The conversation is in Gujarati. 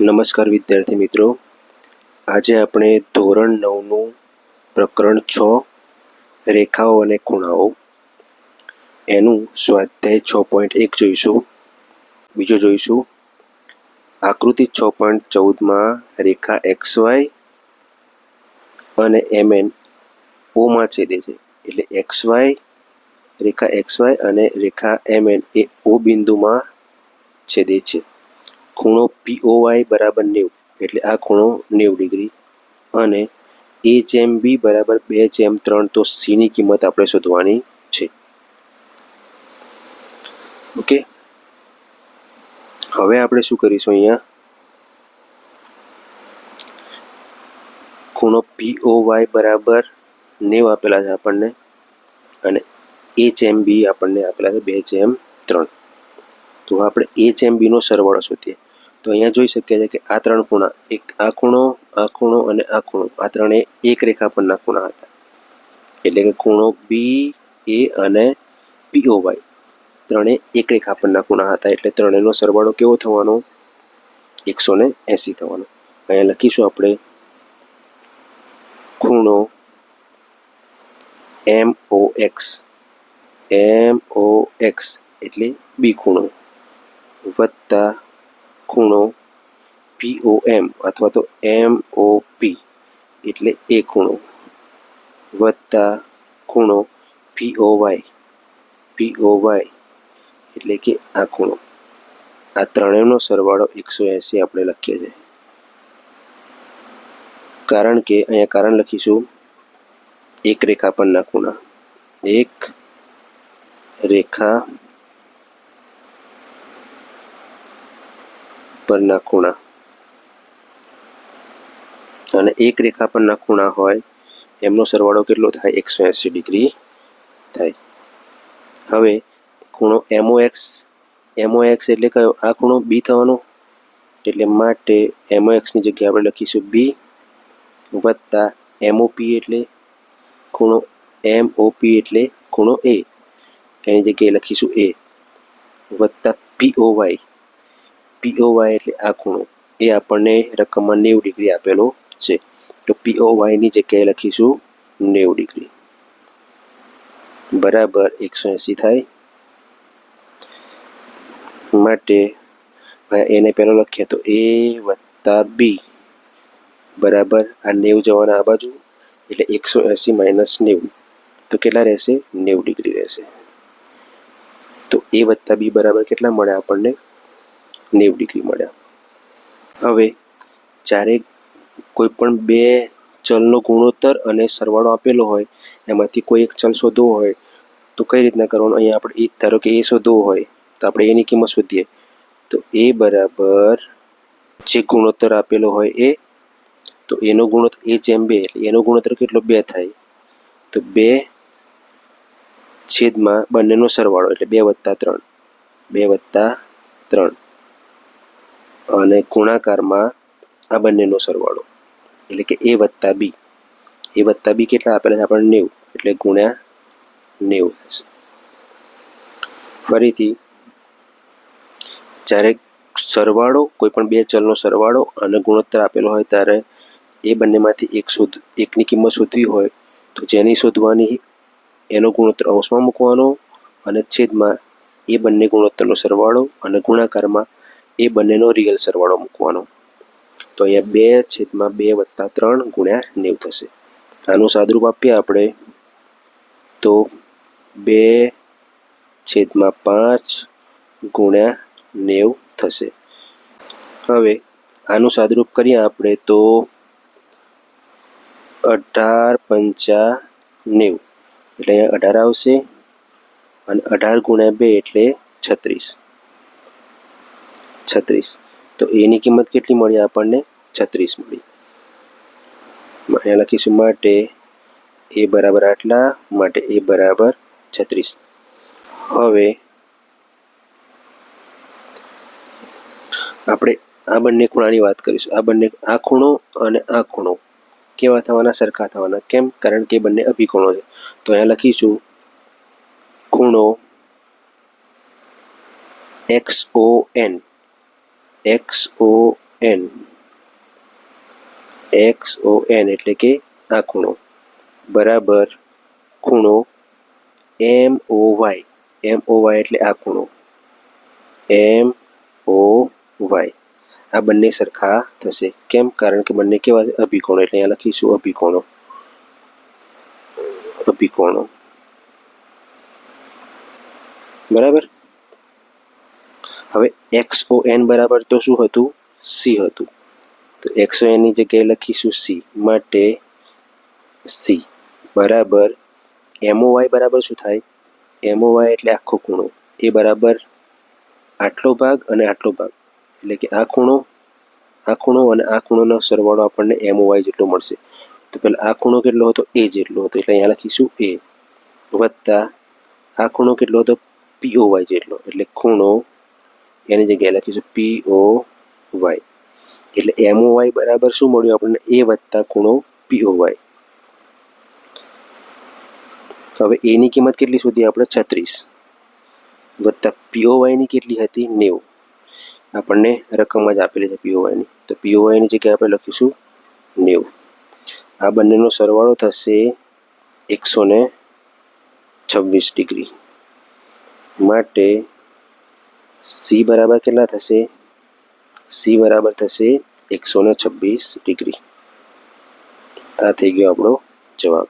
નમસ્કાર વિદ્યાર્થી મિત્રો. આજે આપણે ધોરણ નવનું પ્રકરણ છ, રેખાઓ અને ખૂણાઓ. એનું સ્વાધ્યાય છ પોઈન્ટ એક જોઈશું. બીજો જોઈશું. આકૃતિ છ પોઈન્ટ ચૌદમાં રેખા એક્સ વાય અને એમ એન ઓમાં છેદે છે. એટલે એક્સ વાય, રેખા એક્સ વાય અને રેખા એમ એન એ ઓ બિંદુમાં છેદે છે. ખૂણો પીઓવાય બરાબર નેવું, એટલે આ ખૂણો નેવું ડિગ્રી. અને એ જેમ બી બરાબર બે જેમ ત્રણ, તો સીની કિંમત આપણે શોધવાની છે. ઓકે? હવે આપણે શું કરીશું અહીંયા? ખૂણો પીઓ વાય બરાબર નેવ આપેલા છે આપણને. અને એ જેમ બી આપણને આપેલા છે બે જેમ ત્રણ. તો આપણે એચ એમ બીનો સરવાળો શોધીએ. તો અહીંયા જોઈ શકીએ છીએ કે આ ત્રણ ખૂણા, એક આ ખૂણો આ ખૂણો અને આ ખૂણો, આ ત્રણે એક રેખા પરના ખૂણા હતા. એટલે કે ખૂણો બી એ અને પીઓ વાય ત્રણે એક રેખા પરના ખૂણા હતા. એટલે ત્રણેયનો સરવાળો કેવો થવાનો? એકસો ને એંસી થવાનો. અહીંયા લખીશું આપણે ખૂણો એમ ઓ એક્સ એમ ઓ એક્સ એટલે બી ખૂણો. વત્તા ખૂણો પીઓ એમ અથવા તો એમ ઓ પી એટલે એ ખૂણો. વત્તા ખૂણો પીઓ વાય પીઓ વાય એટલે કે આ ખૂણો. આ ત્રણેયનો સરવાળો એકસો એંસી આપણે લખીએ છીએ. કારણ કે અહીંયા કારણ લખીશું. એક રેખા પરના ખૂણા. એક રેખા પરના ખૂણા. અને એક રેખા પરના ખૂણા હોય, એમનો સરવાળો કેટલો થાય? એકસો એંસી ડિગ્રી થાય. હવે ખૂણો એમઓ એક્સ એમઓ એક્સ એટલે કયો? આ ખૂણો બી થવાનો. એટલે માટે એમઓ એક્સની જગ્યાએ આપણે લખીશું બી વત્તા એમઓપી એટલે ખૂણો એમ ઓપી એટલે ખૂણો એ એની જગ્યાએ લખીશું એ વત્તા પીઓ વાય પીઓ વાય એટલે આ ખૂણો. એ આપણને રકમમાં નેવું ડિગ્રી આપેલો છે. તો પીઓ વાયની જગ્યાએ લખીશું નેવું ડિગ્રી. બરાબર એકસો એંસી થાય. માટે એને પહેલો લખીએ તો એ વત્તા બી બરાબર, આ નેવું જવાના આ બાજુ, એટલે એકસો એંસી માઇનસ નેવું. તો કેટલા રહેશે? નેવું ડિગ્રી રહેશે. તો એ વત્તા બી બરાબર કેટલા મળે આપણને? નેવું ડિગ્રી મળ્યા. હવે જ્યારે કોઈ પણ બે ચલનો ગુણોત્તર અને સરવાળો આપેલો હોય, એમાંથી કોઈ એક ચલ શોધવો હોય, તો કઈ રીતના કરવાનું? અહીંયા આપણે એ, ધારો કે એ શોધવો હોય, તો આપણે એની કિંમત શોધીએ. તો એ બરાબર જે ગુણોત્તર આપેલો હોય એ, તો એનો ગુણોત્તર, એ જેમ બે, એટલે એનો ગુણોત્તર કેટલો? બે થાય. તો બે છેદમાં બંનેનો સરવાળો, એટલે બે વત્તા ત્રણ. બે વત્તા ત્રણ. અને ગુણાકારમાં આ બંનેનો સરવાળો. એટલે કે એ વત્તા બી. એ વત્તા બી કેટલા આપેલા છે? આપણને નેવું. એટલે ગુણ્યા નેવું થશે ફરીથી, જ્યારે સરવાળો, કોઈ પણ બે ચલનો સરવાળો અને ગુણોત્તર આપેલો હોય, ત્યારે એ બંનેમાંથી એક શોધ, એકની કિંમત શોધવી હોય, તો જેની શોધવાની એનો ગુણોત્તર અંશમાં મૂકવાનો અને છેદમાં એ બંને ગુણોત્તરનો સરવાળો અને ગુણાકારમાં એ બંનેનો રિયલ સરવાળો મૂકવાનો. તો અહીંયા બે છેદમાં બે વત્તા ત્રણ ગુણ્યા નેવું થશે. આનું સાદરૂપ આપીએ આપણે. તો બે છેદમાં પાંચ ગુણ્યા નેવ થશે. હવે આનું સાદરૂપ કરીએ આપણે તો અઢાર પંચા નેવું. એટલે અહીંયા અઢાર આવશે અને અઢાર ગુણ્યા બે એટલે છત્રીસ. છત્રીસ. તો એની કિંમત કેટલી મળી આપણને? છત્રીસ મળી. અહીંયા લખીશું, માટે એ બરાબર આટલા, માટે એ બરાબર છત્રીસ. હવે આપણે આ બંને ખૂણાની વાત કરીશું. આ બંને, આ ખૂણો અને આ ખૂણો કેવા થવાના? સરખા થવાના. કેમ? કારણ કે બંને અભિકોણો છે. તો અહીંયા લખીશું, ખૂણો X O N X O N X O N એટલે કે આ ખૂણો બરાબર ખૂણો એમ ઓ વાય એમ ઓ વાય એટલે આ ખૂણો એમ ઓ વાય આ બંને સરખા થશે. કેમ? કારણ કે બંને કેવા છે? અભિકોણો. એટલે અહીંયા લખીશું અભિકોણો. અભિકોણો. બરાબર? હવે એક્સ ઓ એન બરાબર તો શું હતું? સી હતું. તો એક્સ ઓ એનની જગ્યાએ લખીશું સી માટે સી બરાબર એમઓ વાય બરાબર શું થાય? એમઓ વાય એટલે આખો ખૂણો. એ બરાબર આટલો ભાગ અને આટલો ભાગ. એટલે કે આ ખૂણો આ ખૂણો અને આ ખૂણોનો સરવાળો આપણને એમઓ વાય જેટલો મળશે. તો પહેલાં આ ખૂણો કેટલો હતો? એ જેટલો હતો. એટલે અહીંયા લખીશું એ વત્તા આ ખૂણો કેટલો હતો? પીઓ વાય જેટલો. એટલે ખૂણો એની જગ્યાએ લખીશું પી ઓ વાય એટલે એમઓ વાય બરાબર શું મળ્યું આપણને? એ વત્તા ખૂણો પીઓ વાય હવે એની કિંમત કેટલી સુધી? આપણે છત્રીસ. વત્તા પીઓ વાયની કેટલી હતી? નેવું. આપણને રકમ જ આપેલી છે પીઓ વાયની તો પીઓ વાયની જગ્યાએ આપણે લખીશું નેવું. આ બંનેનો સરવાળો થશે એકસો ને છવ્વીસ ડિગ્રી. માટે સી બરાબર કેટલા થશે? સી બરાબર થશે એકસો ને છવ્વીસ ડિગ્રી. આ થઈ ગયો આપણો જવાબ.